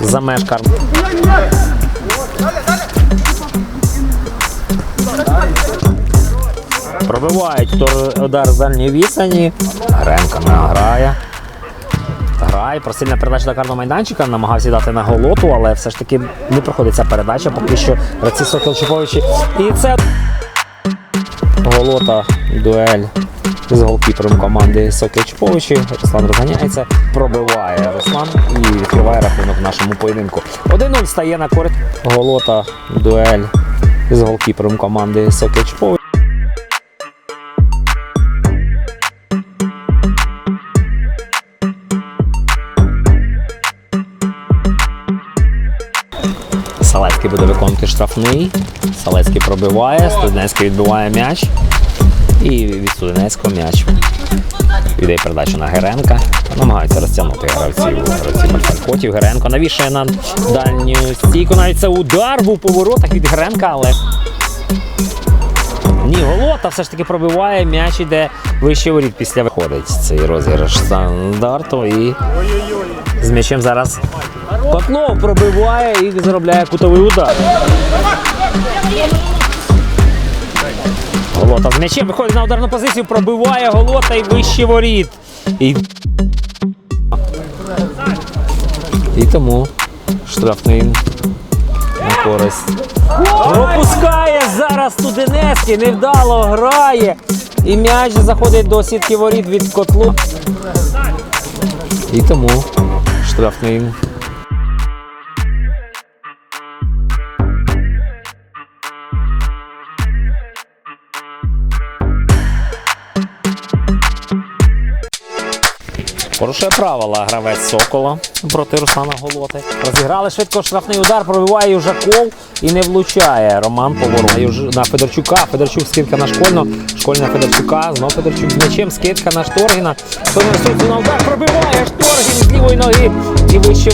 за меж кар. Пробивають удар з дальньої відстані. Гренко награє. Грає, просильна передача до карного майданчика, намагався дати на голоту, але все ж таки не проходить ця передача, поки що гравці Сокіл Чуповичі. І це голота, дуель з голкіпером команди Сокіл Чуповичі. Руслан розганяється, пробиває Руслан і відкриває рахунок в нашому поєдинку. 1-0 стає на користь. Голота, дуель з голкіпером команди Сокіл Чуповичі. Салецький буде виконувати штрафний. Салецький пробиває, Студенецький відбиває м'яч. І від Студенецького м'яч. Віддає передачу на Геренка. Намагаються розтягнути гравців. Гравці Мартинкотів. Геренко навішує на дальню стійку. Навіть це удар був по воротах від Геренка, але. Ні, голота все ж таки пробиває, м'яч іде вище воріт після виходить цей розіграш стандарту. І з м'ячем зараз Котлов пробиває і заробляє кутовий удар. Голота з м'ячем виходить на ударну позицію, пробиває голота і вище воріт. І, і тому штрафний на користь. Пропускає зараз Студенецький, невдало грає. І м'яч заходить до сітки воріт від котлу. І тому штрафний. Порушує правила гравець Сокола проти Руслана Голоти. Розіграли швидко штрафний удар, пробиває Южаков і не влучає. Роман поворот Юж- на Федорчука. Федорчук скидка на школьну. Школьна Федорчука. Знов Федорчук з м'ячем. Скидка на Шторгіна. Хто на удар, пробиває Шторгін з лівої ноги і вище.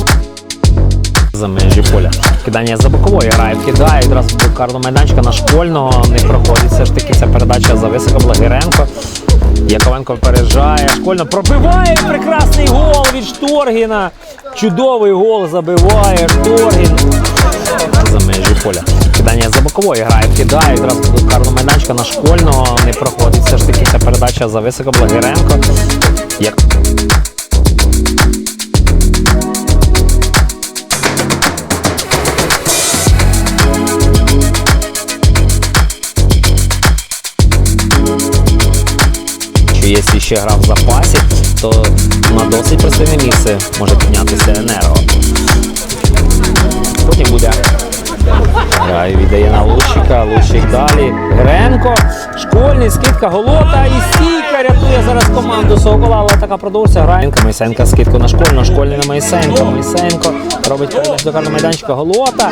За межі поля. Кидання за бокової грає, вкидає відразу до карного майданчика на школьного. Не проходить все ж таки ця передача за високо Благиренко. Яковенко випереджає, школьно пробиває прекрасний гол від Шторгіна. Чудовий гол забиває Шторгін. За межі поля. Кидання за бокової грає, вкидає відразу до карного майданчика на школьного. Не проходить все ж таки ця передача за високо Благиренко. Як... якщо ще гра в запасі, то на досить пристойне місце може піднятися енерго. Потім буде. Грає, віддає на Лущика, Лущик далі. Гренко, школьний, скидка, голота і стійка рятує зараз команду Сокола, але така продовжується. Грає Майсенка, скидку на школьну, школьний на Майсенко. Майсенко робить передачу до карного майданчика. Голота.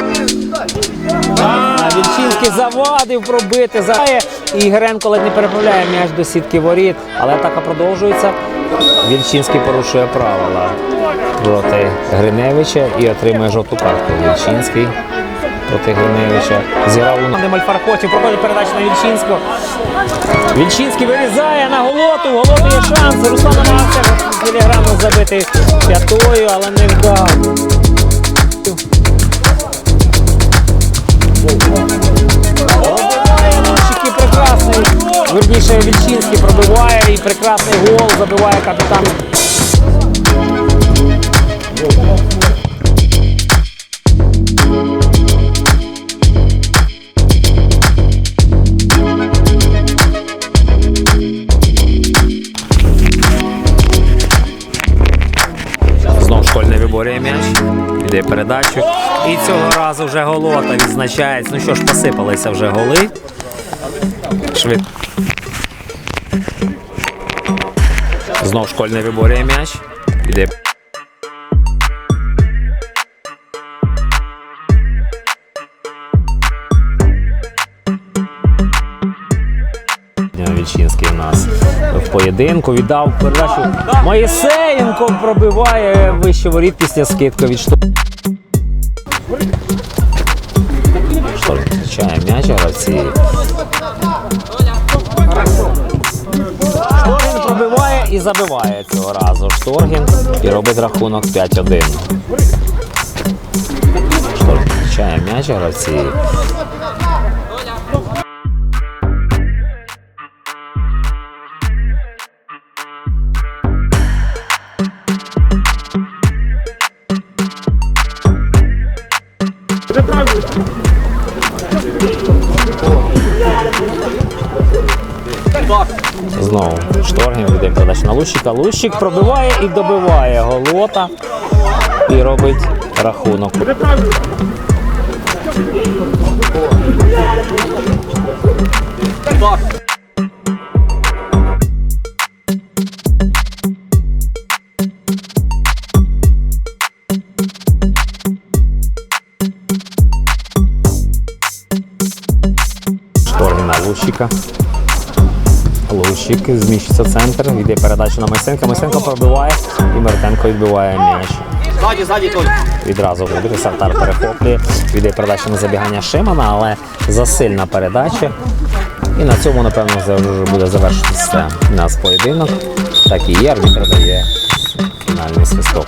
А, завадив пробити. Загає. І Гренко ледь не переправляє м'яч до сітки воріт. Але атака продовжується. Вільчинський порушує правила проти Гриневича і отримує жовту картку. Вільчинський проти Гриневича. Зіграв у Немаль проходить передачу на Вільчинського. Вільчинський вирізає на голоту. Голоту є шанс. Руслан намагався філіграму забити п'ятою, але не вдав. Прекрасний гол забиває капітан. Знов школьний виборює м'яч. Іде передачу. І цього разу вже голота відзначається. Ну що ж, посипалися вже голи. Швидко. Знов школьний виборює м'яч. Іде. Вільчинський у нас в поєдинку віддав передачу. Моїсеєнко пробиває вище воріт після скидки від шту. Шторм зустрічає м'яч гравці. І забиває цього разу. Шторгін і робить рахунок 5-1. Шторгін м'яч, гравці. На Лущика. Лущик пробиває і добиває голота. І робить рахунок. Шторгів на Лущика. Лущик зміщується центр, йде передача на Майсенка. Майсенко пробиває і Мертенко відбиває м'яч. Ззаді, ззаді, Толь. Відразу буде Сартар перехоплює. Йде передача на забігання Шимана, але засильна передача. І на цьому, напевно, вже буде завершитися наш поєдинок. Так і є, арбітр дає фінальний свисток.